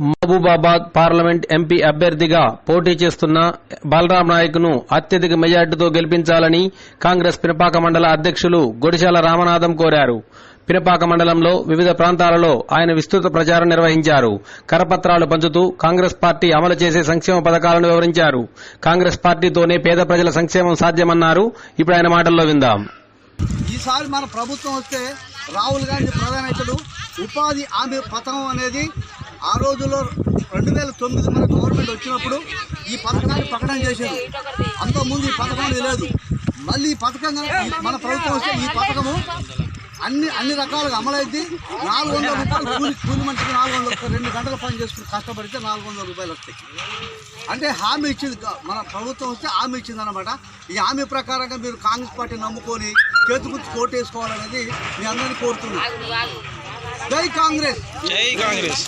Mahabubabad parliament MP అభ్యర్థిగా పోటీ చేస్తున్న బలరాం నాయక్ను అత్యధిక మెజార్టీతో గెలిపించాలని కాంగ్రెస్ పినపాక మండల అధ్యక్షులు గొడిశాల రామనాథం కోరారు. పినపాక మండలంలో వివిధ ప్రాంతాలలో ఆయన విస్తృత ప్రచారం నిర్వహించారు. కరపత్రాలు పంచుతూ కాంగ్రెస్ పార్టీ అమలు చేసే సంక్షేమ పథకాలను వివరించారు. కాంగ్రెస్ పార్టీతోనే పేద ప్రజల సంక్షేమం సాధ్యమన్నారు. ఇప్పుడు ఆయన మాటల్లో విందాం. ఈసారి మన ప్రభుత్వం వస్తే రాహుల్ గాంధీ ప్రధాన ఉపాధి హామీ పథకం అనేది ఆ రోజుల్లో రెండు వేల తొమ్మిది మన గవర్నమెంట్ వచ్చినప్పుడు ఈ పథకాన్ని ప్రకటన చేశారు అంతకుముందు ఈ పథకం లేదు. మళ్ళీ ఈ పథకం మన ప్రభుత్వం వస్తే ఈ పథకము అన్ని అన్ని రకాలుగా అమలైతే నాలుగు వందల రూపాయలు కూలి కూలి మనిషికి నాలుగు వందల రూపాయలు రెండు గంటల పని చేసుకుని కష్టపడితే నాలుగు వందల రూపాయలు వస్తాయి. అంటే హామీ ఇచ్చింది మన ప్రభుత్వం వస్తే హామీ ఇచ్చింది అనమాట ఈ హామీ ప్రకారంగా మీరు కాంగ్రెస్ పార్టీ నమ్ముకొని చేతి కోటేసుకోవాలనేది వేసుకోవాలనేది మీ అందరినీ కోరుతున్నాను జై కాంగ్రెస్! జై కాంగ్రెస్!